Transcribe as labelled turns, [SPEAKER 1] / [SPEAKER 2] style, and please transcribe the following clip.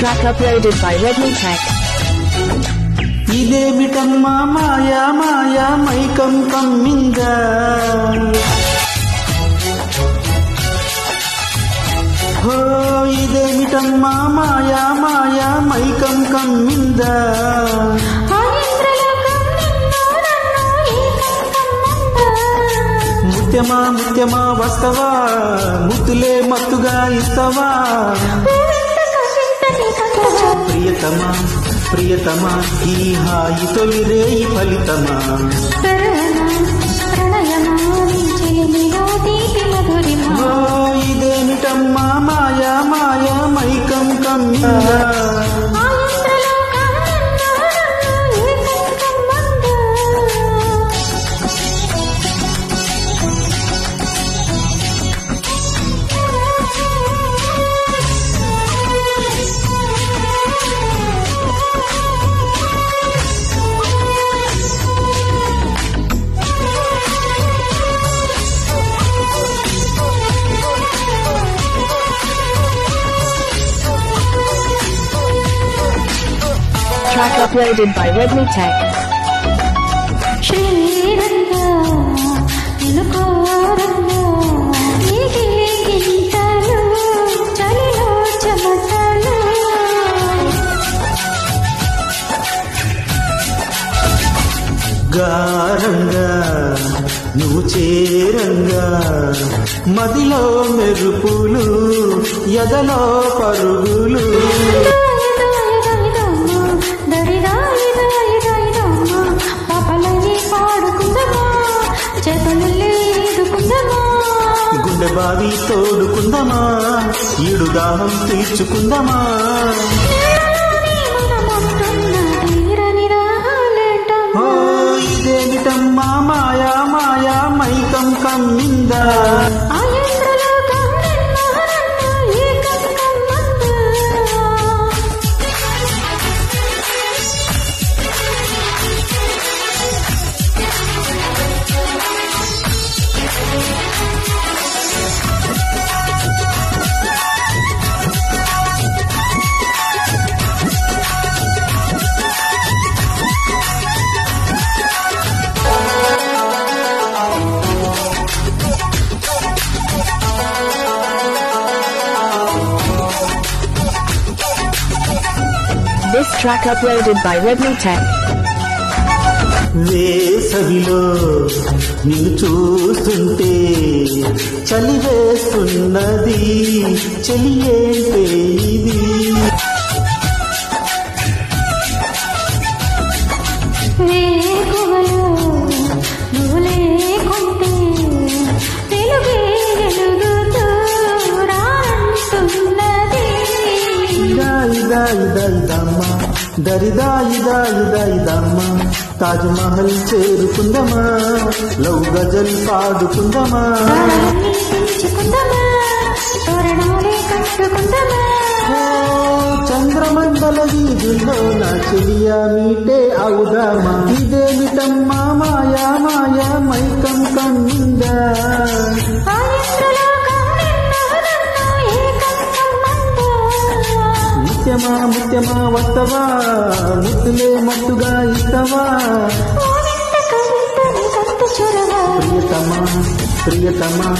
[SPEAKER 1] track uploaded by Redmi Tech.
[SPEAKER 2] ఇదేమిటమ్మా మాయా మాయా మైకం కమ్మిందా? హో ఇదేమిటమ్మా మాయా మాయా మైకం కమ్మిందా? ముత్యమా ముత్యమా వస్తవా? ముత్తులే మత్తుగా ఇస్తవా? ప్రియతమా ప్రియతమా ఈ హాయి తొలి రేయి ఫలితమా ఓ
[SPEAKER 1] Track uploaded by Redmi Tech.
[SPEAKER 2] గారంగా నువ్వు చేరంగా మదిలో మెరుపులు ఎదలో పరుగులు గుండె బావి తోడుకుందమా? ఈడు దాహం తీర్చుకుందమా?
[SPEAKER 1] This track uploaded by Redmi Tech.
[SPEAKER 2] వేసవిలో నిన్ను చూస్తుంటే చలి వేస్తున్నది చలి ఏంటే దాయి దమ్మ. తాజ్ మహల్ చేరుకుందమా. లవ్ గజల్ పాడుకుందమా. చంద్రమండల వీధుల్లో నా చెలియా మీటే అవుదామా. ఇదేమిటమ్మా మాయా మాయా మైకం కమ్మిందా ముత్యమా ముత్యమా వస్తవా? ముద్దులే మత్తుగా ఇస్తవా? ప్రియతమా ప్రియతమా.